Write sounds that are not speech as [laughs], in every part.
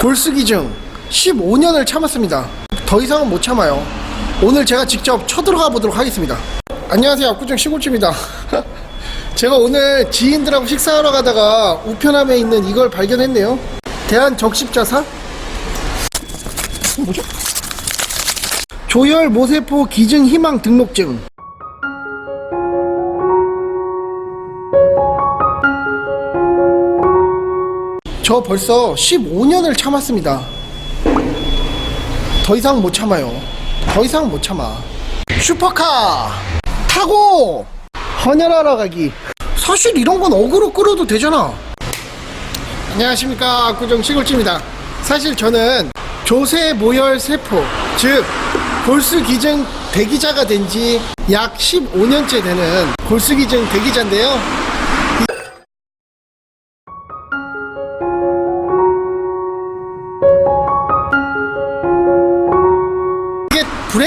골수기증 15년을 참았습니다. 더 이상은 못 참아요. 오늘 제가 직접 쳐들어가 보도록 하겠습니다. 안녕하세요. 압구정 시골집입니다. [laughs] 제가 오늘 지인들하고 식사하러 가다가 우편함에 있는 이걸 발견했네요. 대한 적십자사? 뭐죠? 조혈 모세포 기증 희망 등록증. 저 벌써 15년을 참았습니다. 더 이상 못 참아요. 더 이상 못 참아. 슈퍼카 타고 헌혈하러 가기. 사실 이런 건 어그로 끌어도 되잖아. 안녕하십니까 압구정 시골집입니다. 사실 저는 조세 모혈 세포 즉 골수 기증 대기자가 된 지 약 15년째 되는 골수 기증 대기자인데요.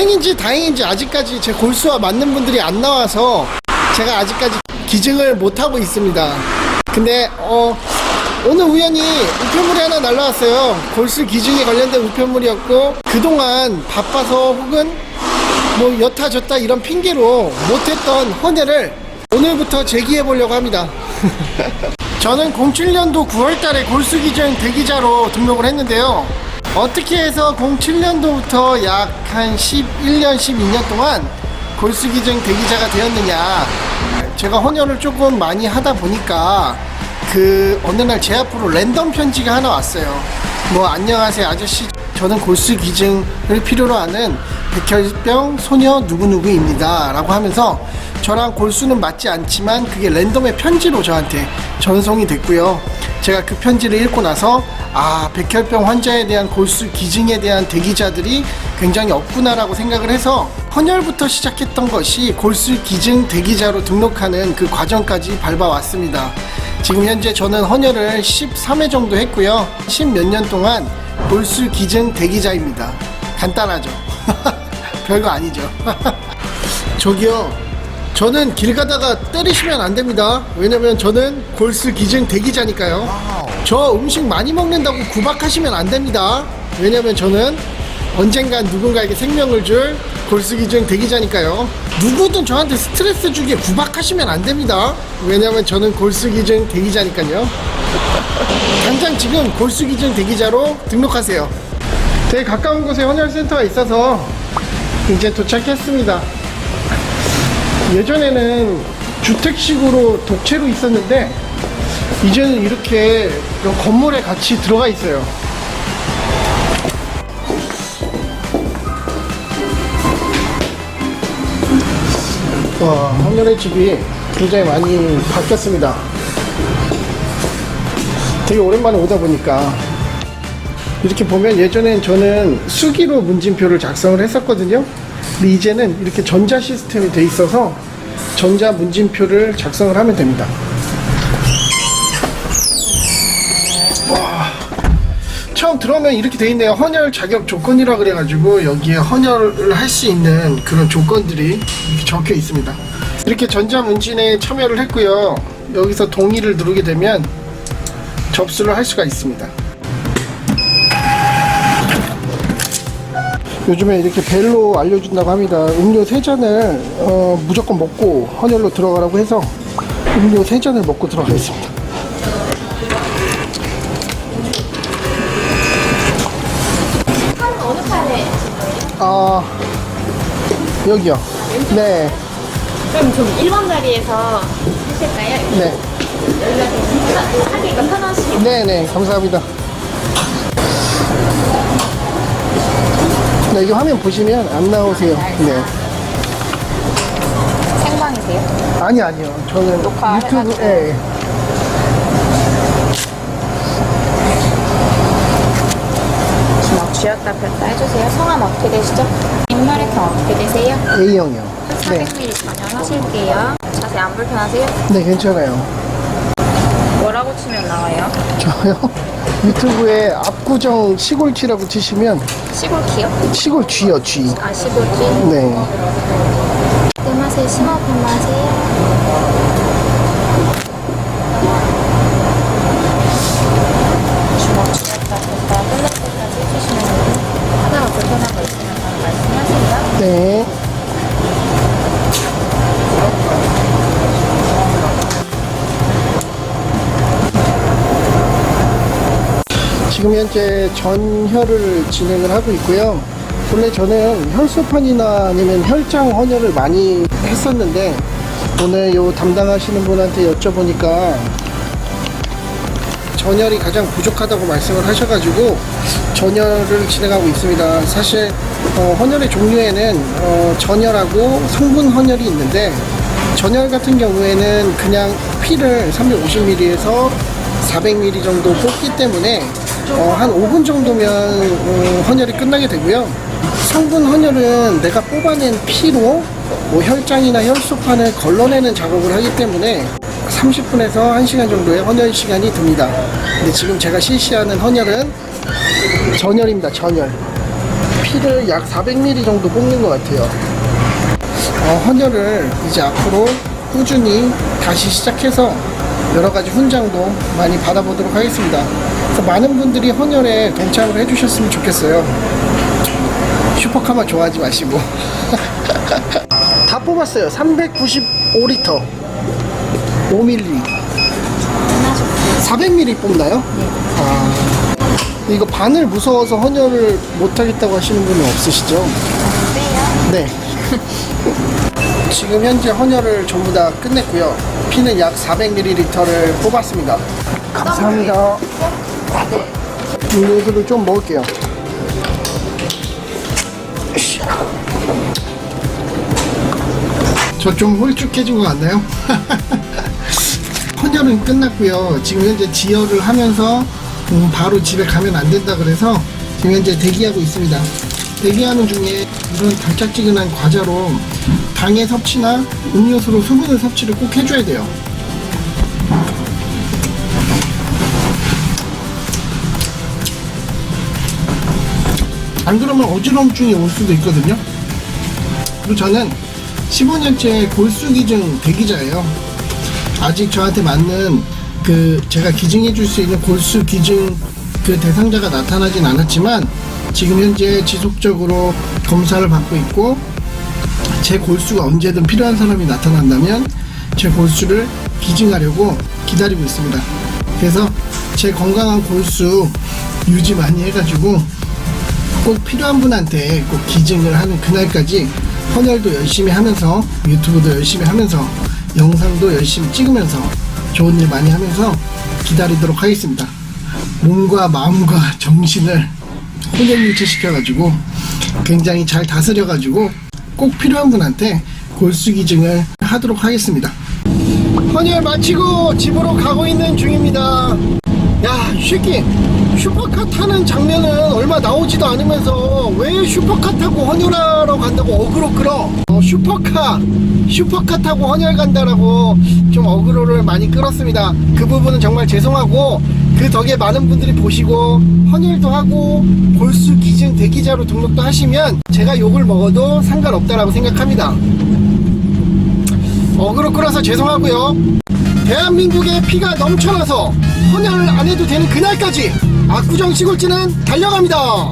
불행인지 다행인지 아직까지 제 골수와 맞는 분들이 안 나와서 제가 아직까지 기증을 못 하고 있습니다. 근데 어 오늘 우연히 우편물이 하나 날라왔어요. 골수 기증에 관련된 우편물이었고 그동안 바빠서 혹은 뭐 여타 저타 이런 핑계로 못했던 헌혈을 오늘부터 재기해 보려고 합니다. [laughs] 저는 07년도 9월달에 골수 기증 대기자로 등록을 했는데요. 어떻게 해서 07년도부터 약 한 11년, 12년 동안 골수기증 대기자가 되었느냐. 제가 헌혈을 조금 많이 하다 보니까 그 어느 날 제 앞으로 랜덤 편지가 하나 왔어요. 뭐 안녕하세요 아저씨 저는 골수 기증을 필요로 하는 백혈병 소녀 누구누구입니다 라고 하면서 저랑 골수는 맞지 않지만 그게 랜덤의 편지로 저한테 전송이 됐고요 제가 그 편지를 읽고 나서 아 백혈병 환자에 대한 골수 기증에 대한 대기자들이 굉장히 없구나라고 생각을 해서 헌혈부터 시작했던 것이 골수 기증 대기자로 등록하는 그 과정까지 밟아왔습니다 지금 현재 저는 헌혈을 13회 정도 했고요. 10 몇 년 동안 골수 기증 대기자입니다. 간단하죠? [laughs] 별거 아니죠? [laughs] 저기요. 저는 길 가다가 때리시면 안 됩니다. 왜냐면 저는 골수 기증 대기자니까요. 저 음식 많이 먹는다고 구박하시면 안 됩니다. 왜냐면 저는 언젠간 누군가에게 생명을 줄 골수 기증 대기자니까요. 누구든 저한테 스트레스 주게 구박하시면 안 됩니다. 왜냐면 저는 골수 기증 대기자니까요. 당장 지금 골수 기증 대기자로 등록하세요. 되게 가까운 곳에 헌혈센터가 있어서 이제 도착했습니다. 예전에는 주택식으로 독채로 있었는데 이제는 이렇게 건물에 같이 들어가 있어요. 와, 헌혈의 집이 굉장히 많이 바뀌었습니다. 되게 오랜만에 오다 보니까 이렇게 보면 예전엔 저는 수기로 문진표를 작성을 했었거든요. 근데 이제는 이렇게 전자 시스템이 돼 있어서 전자 문진표를 작성을 하면 됩니다. 와, 처음 들어오면 이렇게 돼 있네요. 헌혈 자격 조건이라 그래가지고 여기에 헌혈을 할 수 있는 그런 조건들이 이렇게 적혀 있습니다. 이렇게 전자 문진에 참여를 했고요. 여기서 동의를 누르게 되면 접수를 할 수가 있습니다. 요즘에 이렇게 벨로 알려준다고 합니다. 음료 세 잔을 어, 무조건 먹고 헌혈로 들어가라고 해서 음료 세 잔을 먹고 들어가겠습니다. 어느 판에? 아 여기요. 네, 그럼 좀 1번 자리에서 하실까요? 네, 되면 하기가 편하시게 네, 네. 감사합니다. 네, 여기 화면 보시면 안 나오세요. 네. 생방이세요? 아니 아니요. 저는 녹화 유튜브 해가지고. 예. 주먹 쥐었다 폈다 해주세요. 성함 어떻게 되시죠? 인혈액형 어떻게 되세요? A형이요. 네. 400ml 전열하실게요. 자세 안 불편하세요? 네, 괜찮아요. 뭐라고 치면 나와요? 저요. 유튜브에 압구정 시골쥐라고 치시면 시골 키요? 시골 쥐요, 쥐. 아 시골키? 네. 뜸하세요. 심호흡 한번 지금 현재 전혈을 진행을 하고 있고요. 원래 저는 혈소판이나 아니면 혈장 헌혈을 많이 했었는데 오늘 요 담당하시는 분한테 여쭤보니까 전혈이 가장 부족하다고 말씀을 하셔가지고 전혈을 진행하고 있습니다. 사실 어, 헌혈의 종류에는 어, 전혈하고 성분 헌혈이 있는데 전혈 같은 경우에는 그냥 피를 350ml에서 400ml 정도 뽑기 때문에 어, 한 5분 정도면 어, 헌혈이 끝나게 되고요. 성분 헌혈은 내가 뽑아낸 피로 뭐 혈장이나 혈소판을 걸러내는 작업을 하기 때문에 30분에서 1시간 정도의 헌혈 시간이 듭니다. 근데 지금 제가 실시하는 헌혈은 전혈입니다. 전혈. 피를 약 400ml 정도 뽑는 것 같아요. 어, 헌혈을 이제 앞으로 꾸준히 다시 시작해서 여러 가지 훈장도 많이 받아보도록 하겠습니다. 그래서 많은 분들이 헌혈에 동참을 해주셨으면 좋겠어요. 슈퍼카만 좋아하지 마시고. [laughs] 다 뽑았어요. 395리터. 5ml. 400ml 뽑나요? 네. 아, 이거 바늘 무서워서 헌혈을 못하겠다고 하시는 분은 없으시죠? 네. [laughs] 지금 현재 헌혈을 전부 다 끝냈고요. 피는 약 400ml를 뽑았습니다. 감사합니다. 음료수를 좀 먹을게요. 저 좀 홀쭉해진 것 같나요? [laughs] 헌혈은 끝났고요. 지금 현재 지혈을 하면서 음, 바로 집에 가면 안 된다 그래서 지금 현재 대기하고 있습니다. 대기하는 중에 이런 달짝지근한 과자로 당의 섭취나 음료수로 수분을 섭취를 꼭 해줘야 돼요. 안 그러면 어지러움증이 올 수도 있거든요. 그리고 저는 15년째 골수기증 대기자예요. 아직 저한테 맞는 그 제가 기증해 줄 수 있는 골수 기증 그 대상자가 나타나진 않았지만 지금 현재 지속적으로 검사를 받고 있고 제 골수가 언제든 필요한 사람이 나타난다면 제 골수를 기증하려고 기다리고 있습니다. 그래서 제 건강한 골수 유지 많이 해가지고 꼭 필요한 분한테 꼭 기증을 하는 그날까지 헌혈도 열심히 하면서 유튜브도 열심히 하면서 영상도 열심히 찍으면서 좋은 일 많이 하면서 기다리도록 하겠습니다. 몸과 마음과 [laughs] 정신을 혼혈일체 시켜가지고 굉장히 잘 다스려가지고 꼭 필요한 분한테 골수기증을 하도록 하겠습니다. 헌혈 마치고 집으로 가고 있는 중입니다. 야, 이 새끼 슈퍼카 타는 장면은 얼마 나오지도 않으면서 왜 슈퍼카 타고 헌혈하러 간다고 어그로 끌어? 어, 슈퍼카, 슈퍼카 타고 헌혈 간다라고 좀 어그로를 많이 끌었습니다. 그 부분은 정말 죄송하고 그 덕에 많은 분들이 보시고 헌혈도 하고 골수 기증 대기자로 등록도 하시면 제가 욕을 먹어도 상관없다라고 생각합니다. 어그로 끌어서 죄송하고요. 대한민국의 피가 넘쳐나서 헌혈을 안 해도 되는 그날까지 압구정 시골지는 달려갑니다.